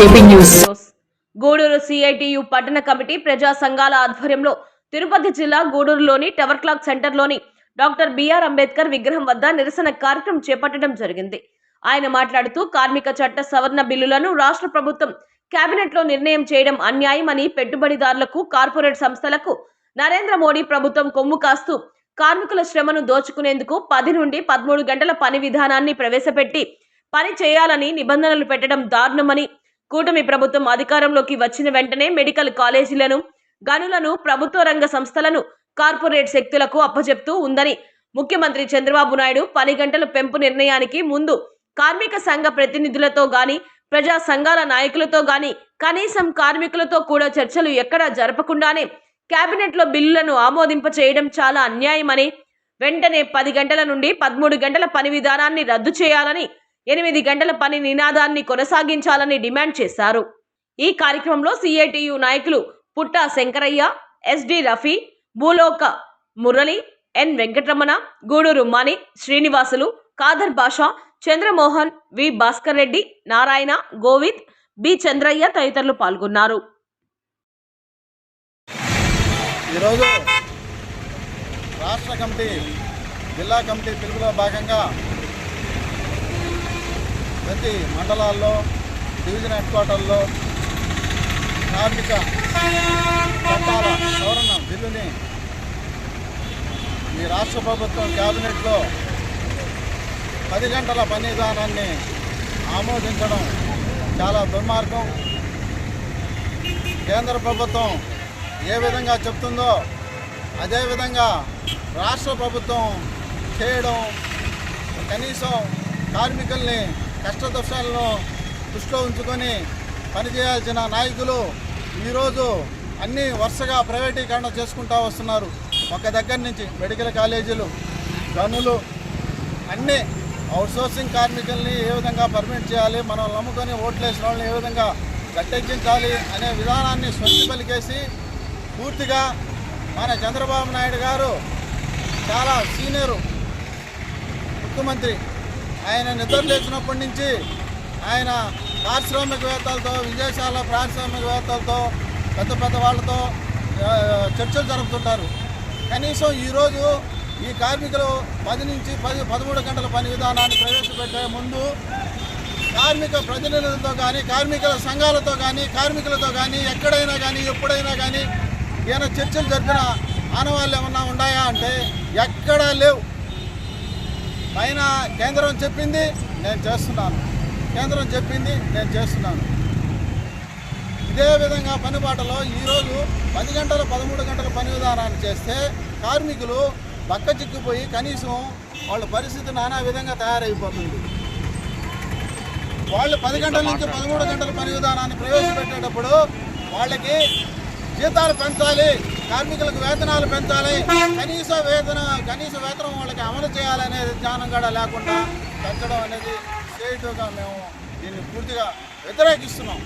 JP news. Gudur CITU పట్టణ కమిటీ ప్రజా సంఘాల ఆధ్వర్యంలో తిరుపతి జిల్లా గూడూరులోని టవర్ క్లాక్ సెంటర్లోని డాక్టర్ బిఆర్ అంబేద్కర్ విగ్రహం వద్ద నిరసన కార్యక్రమం చేపట్టడం జరిగింది. ఆయన మాట్లాడుతూ కార్మిక చట్ట సవరణ బిల్లులను రాష్ట్ర ప్రభుత్వం కేబినెట్లో నిర్ణయం చేయడం అన్యాయమని పెట్టుబడిదారులకు కార్పొరేట్ సంస్థలకు నరేంద్ర మోడీ ప్రభుత్వం కొమ్ము కాస్తూ కార్మికుల శ్రమను దోచుకునేందుకు పది నుండి పదమూడు గంటల పని విధానాన్ని ప్రవేశపెట్టి పని చేయాలని నిబంధనలు పెట్టడం దారుణమని కూటమి ప్రభుత్వం అధికారంలోకి వచ్చిన వెంటనే మెడికల్ కాలేజీలను గనులను ప్రభుత్వ రంగ సంస్థలను కార్పొరేట్ శక్తులకు అప్పచెప్తూ ఉందని ముఖ్యమంత్రి చంద్రబాబు నాయుడు పని గంటల పెంపు నిర్ణయానికి ముందు కార్మిక సంఘ ప్రతినిధులతో గాని ప్రజా సంఘాల నాయకులతో గాని కనీసం కార్మికులతో కూడా చర్చలు ఎక్కడా జరపకుండానే కేబినెట్లో బిల్లులను ఆమోదింప చేయడం చాలా అన్యాయమని వెంటనే పది గంటల నుండి పదమూడు గంటల పని విధానాన్ని రద్దు చేయాలని ఎనిమిది గంటల పని నినాదాన్ని కొనసాగించాలని డిమాండ్ చేశారు. ఈ కార్యక్రమంలో సిఐటియు నాయకులు పుట్టా Shankaraiah S D Rafi Bhuloka Murali N Venkataramana Gudur Mani Srinivasulu Khader Basha Chandramohan V Bhaskar Reddy Narayana Govind B Chandraiah తదితరులు పాల్గొన్నారు. ఈరోజు రాష్ట్ర కమిటీ జిల్లా కమిటీ పిలుపులో భాగంగా ప్రతి మండలాల్లో డివిజన్ హెడ్ క్వార్టర్లో కార్మిక చట్టాల సవరణ బిల్లుని ఈ రాష్ట్ర ప్రభుత్వం క్యాబినెట్లో పది గంటల పని విధానాన్ని ఆమోదించడం చాలా దుర్మార్గం. కేంద్ర ప్రభుత్వం ఏ విధంగా చెప్తుందో అదేవిధంగా రాష్ట్ర ప్రభుత్వం చేయడం కనీసం కార్మికుల్ని కష్టదోషాలను దృష్టిలో ఉంచుకొని పనిచేయాల్సిన నాయకులు ఈరోజు అన్నీ వరుసగా ప్రైవేటీకరణ చేసుకుంటూ వస్తున్నారు. ఒక దగ్గర నుంచి మెడికల్ కాలేజీలు గనులు అన్నీ అవుట్సోర్సింగ్ కార్మికుల్ని ఏ విధంగా పర్మిట్ చేయాలి మనం నమ్ముకొని ఓట్లేసిన వాళ్ళని ఏ విధంగా గట్టెక్కించాలి అనే విధానాన్ని స్వచ్ఛ పలికేసి పూర్తిగా మన చంద్రబాబు నాయుడు గారు చాలా సీనియరు ముఖ్యమంత్రి ఆయన నిద్ర లేచినప్పటి నుంచి ఆయన పారిశ్రామికవేత్తలతో విదేశాల పారిశ్రామికవేత్తలతో పెద్ద పెద్ద వాళ్ళతో చర్చలు జరుపుతుంటారు. కనీసం ఈరోజు ఈ కార్మికులు పది నుంచి పది పదమూడు గంటల పని విధానాన్ని ప్రవేశపెట్టే ముందు కార్మిక ప్రతినిధులతో కానీ కార్మికుల సంఘాలతో కానీ కార్మికులతో కానీ ఎక్కడైనా కానీ ఎప్పుడైనా కానీ ఏమైనా చర్చలు జరిపిన ఆనవాళ్ళు ఏమన్నా ఉన్నాయా అంటే ఎక్కడా లేవు. పైన కేంద్రం చెప్పింది నేను చేస్తున్నాను. కేంద్రం చెప్పింది నేను చేస్తున్నాను. ఇదే విధంగా పనిబాటలో ఈరోజు పది గంటల పదమూడు గంటల పని విధానాన్ని చేస్తే కార్మికులు పక్క చిక్కిపోయి కనీసం వాళ్ళ పరిస్థితి నానా విధంగా తయారైపోతుంది. వాళ్ళు పది గంటల నుంచి పదమూడు గంటల పని విధానాన్ని ప్రవేశపెట్టేటప్పుడు వాళ్ళకి జీతాలు పెంచాలి కార్మికులకు వేతనాలు పెంచాలి కనీస వేతన కనీస వేతనం వాళ్ళకి అమలు చేయాలనే జ్ఞానం కూడా లేకుండా పెంచడం అనేది చేయటంగా మేము దీన్ని పూర్తిగా వ్యతిరేకిస్తున్నాం.